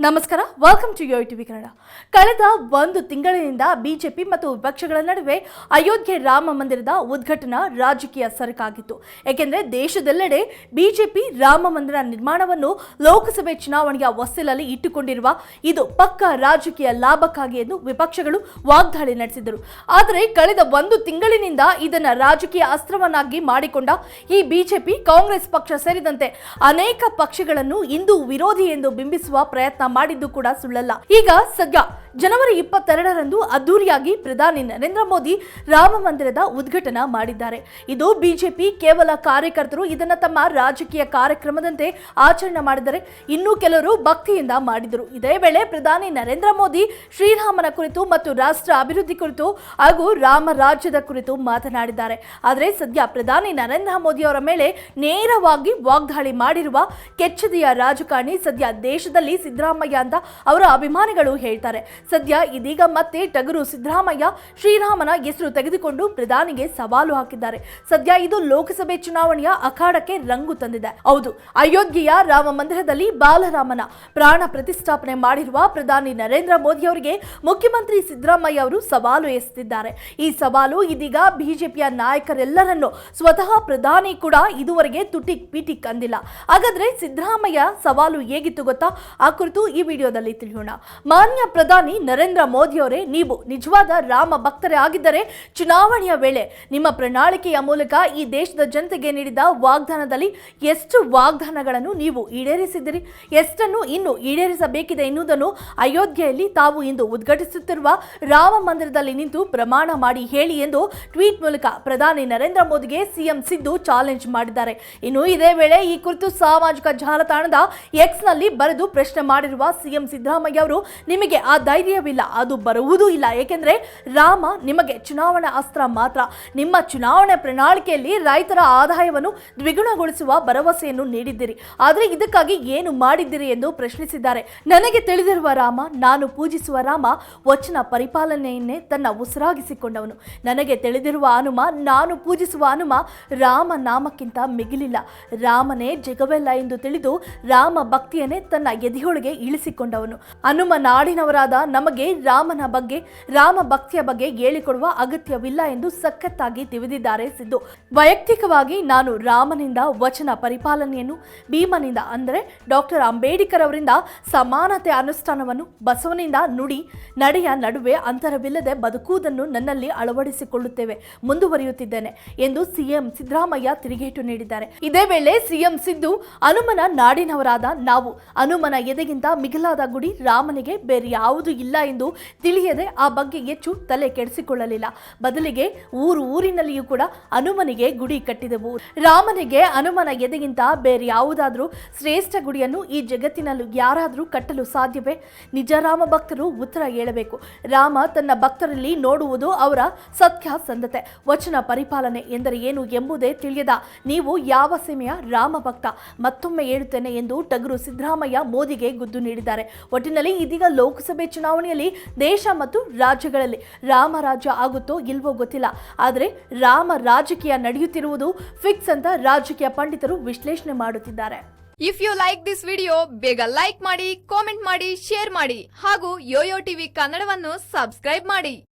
ನಮಸ್ಕಾರ welcome to yo TV Kannada ಕಳೆದ ಒಂದು ತಿಂಗಳಿನಿಂದ ಬಿಜೆಪಿ ಮತ್ತು ವಿಪಕ್ಷಗಳ ನಡುವೆ ಅಯೋಧ್ಯೆ ರಾಮ ಮಂದಿರದ ಉದ್ಘಾಟನಾ ರಾಜಕೀಯ ಸರಕಾಗಿತ್ತು. ಏಕೆಂದರೆ ದೇಶದೆಲ್ಲೆಡೆ ಬಿಜೆಪಿ ರಾಮ ಮಂದಿರ ನಿರ್ಮಾಣವನ್ನು ಲೋಕಸಭೆ ಚುನಾವಣೆಯ ಹೊಸ್ತಿಲಲ್ಲಿ ಇಟ್ಟುಕೊಂಡಿರುವ ಇದು ಪಕ್ಕ ರಾಜಕೀಯ ಲಾಭಕ್ಕಾಗಿ ಎಂದು ವಿಪಕ್ಷಗಳು ವಾಗ್ದಾಳಿ ನಡೆಸಿದರು ಆದರೆ ಕಳೆದ ಒಂದು ತಿಂಗಳಿನಿಂದ ಇದನ್ನು ರಾಜಕೀಯ ಅಸ್ತ್ರವನ್ನಾಗಿ ಮಾಡಿಕೊಂಡ ಈ ಬಿಜೆಪಿ ಕಾಂಗ್ರೆಸ್ ಪಕ್ಷ ಸೇರಿದಂತೆ ಅನೇಕ ಪಕ್ಷಗಳನ್ನು ಹಿಂದೂ ವಿರೋಧಿ ಎಂದು ಬಿಂಬಿಸುವ ಪ್ರಯತ್ನ ಮಾಡಿದ್ದು ಕೂಡ ಸುಳ್ಳಲ್ಲ. ಈಗ ಸದ್ಯ ಜನವರಿ ಇಪ್ಪತ್ತೆರಡರಂದು ಅದ್ದೂರಿಯಾಗಿ ಪ್ರಧಾನಿ ನರೇಂದ್ರ ಮೋದಿ ರಾಮ ಮಂದಿರದ ಉದ್ಘಾಟನಾ ಮಾಡಿದ್ದಾರೆ. ಇದು ಬಿಜೆಪಿ ಕೇವಲ ಕಾರ್ಯಕರ್ತರು, ಇದನ್ನು ತಮ್ಮ ರಾಜಕೀಯ ಕಾರ್ಯಕ್ರಮದಂತೆ ಆಚರಣೆ ಮಾಡಿದರೆ ಇನ್ನೂ ಕೆಲವರು ಭಕ್ತಿಯಿಂದ ಮಾಡಿದರು. ಇದೇ ವೇಳೆ ಪ್ರಧಾನಿ ನರೇಂದ್ರ ಮೋದಿ ಶ್ರೀರಾಮನ ಕುರಿತು ಮತ್ತು ರಾಷ್ಟ್ರ ಅಭಿವೃದ್ಧಿ ಕುರಿತು ಹಾಗೂ ರಾಮ ರಾಜ್ಯದ ಕುರಿತು ಮಾತನಾಡಿದ್ದಾರೆ. ಆದರೆ ಸದ್ಯ ಪ್ರಧಾನಿ ನರೇಂದ್ರ ಮೋದಿ ಅವರ ಮೇಲೆ ನೇರವಾಗಿ ವಾಗ್ದಾಳಿ ಮಾಡಿರುವ ಕೆಚ್ಚದೆಯ ರಾಜಕಾರಣಿ ಸದ್ಯ ದೇಶದಲ್ಲಿ ಸಿದ್ದರಾಮಯ್ಯ ಅಂತ ಅವರ ಅಭಿಮಾನಿಗಳು ಹೇಳ್ತಾರೆ. ಸದ್ಯ ಇದೀಗ ಮತ್ತೆ ಟಗರು ಸಿದ್ದರಾಮಯ್ಯ ಶ್ರೀರಾಮನ ಹೆಸರು ತೆಗೆದುಕೊಂಡು ಪ್ರಧಾನಿಗೆ ಸವಾಲು ಹಾಕಿದ್ದಾರೆ. ಸದ್ಯ ಇದು ಲೋಕಸಭೆ ಚುನಾವಣೆಯ ಅಖಾಡಕ್ಕೆ ರಂಗು ತಂದಿದೆ. ಹೌದು, ಅಯೋಧ್ಯೆಯ ರಾಮ ಮಂದಿರದಲ್ಲಿ ಬಾಲರಾಮನ ಪ್ರಾಣ ಪ್ರತಿಷ್ಠಾಪನೆ ಮಾಡಿರುವ ಪ್ರಧಾನಿ ನರೇಂದ್ರ ಮೋದಿ ಅವರಿಗೆ ಮುಖ್ಯಮಂತ್ರಿ ಸಿದ್ದರಾಮಯ್ಯ ಅವರು ಸವಾಲು ಎಸೆದಿದ್ದಾರೆ. ಈ ಸವಾಲು ಇದೀಗ ಬಿಜೆಪಿಯ ನಾಯಕರೆಲ್ಲರನ್ನು ಸ್ವತಃ ಪ್ರಧಾನಿ ಕೂಡ ಇದುವರೆಗೆ ತುಟಿ ಪಿಟಿಕ್ ಅಂದಿಲ್ಲ. ಹಾಗಾದ್ರೆ ಸಿದ್ದರಾಮಯ್ಯ ಸವಾಲು ಹೇಗಿತ್ತು ಗೊತ್ತಾ? ಆ ಕುರಿತು ಈ ವಿಡಿಯೋದಲ್ಲಿ ತಿಳಿಯೋಣ. ಮಾನ್ಯ ಪ್ರಧಾನಿ ನರೇಂದ್ರ ಮೋದಿ ಅವರೇ ನೀವು ನಿಜವಾದ ರಾಮ ಭಕ್ತರೇ ಆಗಿದ್ದರೆ ಚುನಾವಣೆಯ ವೇಳೆ ನಿಮ್ಮ ಪ್ರಣಾಳಿಕೆಯ ಮೂಲಕ ಈ ದೇಶದ ಜನತೆಗೆ ನೀಡಿದ ವಾಗ್ದಾನದಲ್ಲಿ ಎಷ್ಟು ವಾಗ್ದಾನಗಳನ್ನು ನೀವು ಈಡೇರಿಸಿದ್ದೀರಿ? ಎಷ್ಟನ್ನು ಇನ್ನು ಈಡೇರಿಸಬೇಕಿದೆ ಎನ್ನುವುದನ್ನು ಅಯೋಧ್ಯೆಯಲ್ಲಿ ತಾವು ಇಂದು ಉದ್ಘಾಟಿಸುತ್ತಿರುವ ರಾಮ ಮಂದಿರದಲ್ಲಿ ನಿಂತು ಪ್ರಮಾಣ ಮಾಡಿ ಹೇಳಿ ಎಂದು ಟ್ವೀಟ್ ಮೂಲಕ ಪ್ರಧಾನಿ ನರೇಂದ್ರ ಮೋದಿಗೆ ಸಿಎಂ ಸಿದ್ದು ಚಾಲೆಂಜ್ ಮಾಡಿದ್ದಾರೆ. ಇನ್ನು ಇದೇ ವೇಳೆ ಈ ಕುರಿತು ಸಾಮಾಜಿಕ ಜಾಲತಾಣದ ಎಕ್ಸ್ನಲ್ಲಿ ಬರೆದು ಪ್ರಶ್ನೆ ಮಾಡಿರುವ ಸಿಎಂ ಸಿದ್ದರಾಮಯ್ಯ ಅವರು, ನಿಮಗೆ ಆ ಧೈರ್ಯವಿಲ್ಲ, ಅದು ಬರುವುದೂ ಇಲ್ಲ. ಏಕೆಂದರೆ ರಾಮ ನಿಮಗೆ ಚುನಾವಣಾ ಅಸ್ತ್ರ ಮಾತ್ರ. ನಿಮ್ಮ ಚುನಾವಣೆ ಪ್ರಣಾಳಿಕೆಯಲ್ಲಿ ರೈತರ ಆದಾಯವನ್ನು ದ್ವಿಗುಣಗೊಳಿಸುವ ಭರವಸೆಯನ್ನು ನೀಡಿದ್ದೀರಿ. ಆದರೆ ಇದಕ್ಕಾಗಿ ಏನು ಮಾಡಿದ್ದೀರಿ ಎಂದು ಪ್ರಶ್ನಿಸಿದ್ದಾರೆ. ನನಗೆ ತಿಳಿದಿರುವ ರಾಮ, ನಾನು ಪೂಜಿಸುವ ರಾಮ ವಚನ ಪರಿಪಾಲನೆಯನ್ನೇ ತನ್ನ ಉಸಿರಾಗಿಸಿಕೊಂಡವನು. ನನಗೆ ತಿಳಿದಿರುವ ಹನುಮ, ನಾನು ಪೂಜಿಸುವ ಹನುಮ ರಾಮ ನಾಮಕ್ಕಿಂತ ಮಿಗಿಲಿಲ್ಲ. ರಾಮನೇ ಜಗವೆಲ್ಲ ಎಂದು ತಿಳಿದು ರಾಮ ಭಕ್ತಿಯನ್ನೇ ತನ್ನ ಎದೆಯೊಳಗೆ ಇಳಿಸಿಕೊಂಡವನು. ಹನುಮ ನಾಡಿನವರಾದ ನಮಗೆ ರಾಮನ ಬಗ್ಗೆ, ರಾಮ ಭಕ್ತಿಯ ಬಗ್ಗೆ ಹೇಳಿಕೊಡುವ ಅಗತ್ಯವಿಲ್ಲ ಎಂದು ಸಖತ್ತಾಗಿ ತಿಳಿದಿದ್ದಾರೆ ಸಿದ್ದು. ವೈಯಕ್ತಿಕವಾಗಿ ನಾನು ರಾಮನಿಂದ ವಚನ ಪರಿಪಾಲನೆಯನ್ನು, ಭೀಮನಿಂದ ಅಂದರೆ ಡಾಕ್ಟರ್ ಅಂಬೇಡ್ಕರ್ ಅವರಿಂದ ಸಮಾನತೆ ಅನುಷ್ಠಾನವನ್ನು, ಬಸವನಿಂದ ನುಡಿ ನಡೆಯ ನಡುವೆ ಅಂತರವಿಲ್ಲದೆ ಬದುಕುವುದನ್ನು ನನ್ನಲ್ಲಿ ಅಳವಡಿಸಿಕೊಳ್ಳುತ್ತೇವೆ, ಮುಂದುವರಿಯುತ್ತಿದ್ದೇನೆ ಎಂದು ಸಿಎಂ ಸಿದ್ದರಾಮಯ್ಯ ತಿರುಗೇಟು ನೀಡಿದ್ದಾರೆ. ಇದೇ ವೇಳೆ ಸಿಎಂ ಸಿದ್ದು, ಹನುಮನ ನಾಡಿನವರಾದ ನಾವು, ಹನುಮನ ಎದೆಗಿಂತ ಮಿಗಿಲಾದ ಗುಡಿ ರಾಮನಿಗೆ ಬೇರೆ ಯಾವುದೂ ಇಲ್ಲ ಎಂದು ತಿಳಿಯದೆ ಆ ಬಗ್ಗೆ ಹೆಚ್ಚು ತಲೆ ಕೆಡಿಸಿಕೊಳ್ಳಲಿಲ್ಲ. ಬದಲಿಗೆ ಊರು ಊರಿನಲ್ಲಿಯೂ ಕೂಡ ಹನುಮನಿಗೆ ಗುಡಿ ಕಟ್ಟಿದೆವು. ರಾಮನಿಗೆ ಹನುಮನ ಎದೆಗಿಂತ ಬೇರೆ ಯಾವುದಾದ್ರೂ ಶ್ರೇಷ್ಠ ಗುಡಿಯನ್ನು ಈ ಜಗತ್ತಿನಲ್ಲೂ ಯಾರಾದರೂ ಕಟ್ಟಲು ಸಾಧ್ಯವೇ? ನಿಜ ರಾಮ ಭಕ್ತರು ಉತ್ತರ ಹೇಳಬೇಕು. ರಾಮ ತನ್ನ ಭಕ್ತರಲ್ಲಿ ನೋಡುವುದು ಅವರ ಸತ್ಯಾಸಂಧತೆ ವಚನ ಪರಿಪಾಲನೆ ಎಂದರೆ ಏನು ಎಂಬುದೇ ತಿಳಿಯದ ನೀವು ಯಾವ ಸೀಮೆಯ ರಾಮ ಭಕ್ತ? ಮತ್ತೊಮ್ಮೆ ಹೇಳುತ್ತೇನೆ ಎಂದು ಟಗರು ಸಿದ್ದರಾಮಯ್ಯ ಮೋದಿಗೆ ಗುದ್ದು ನೀಡಿದ್ದಾರೆ. ಒಟ್ಟಿನಲ್ಲಿ ಇದೀಗ ಲೋಕಸಭೆ ಚುನಾವಣೆಯಲ್ಲಿ ದೇಶ ಮತ್ತು ರಾಜ್ಯಗಳಲ್ಲಿ ರಾಮ ರಾಜ್ಯ ಆಗುತ್ತೋ ಇಲ್ವೋ ಗೊತ್ತಿಲ್ಲ. ಆದರೆ ರಾಮ ರಾಜಕೀಯ ನಡೆಯುತ್ತಿರುವುದು ಫಿಕ್ಸ್ ಅಂತ ರಾಜಕೀಯ ಪಂಡಿತರು ವಿಶ್ಲೇಷಣೆ ಮಾಡುತ್ತಿದ್ದಾರೆ. If you like this video ಬೇಗ ಲೈಕ್ ಮಾಡಿ ಕಾಮೆಂಟ್ ಮಾಡಿ ಶೇರ್ ಮಾಡಿ ಹಾಗೂ ಯೋಯೋ ಟಿವಿ ಕನ್ನಡವನ್ನು ಸಬ್ಸ್ಕ್ರೈಬ್ ಮಾಡಿ.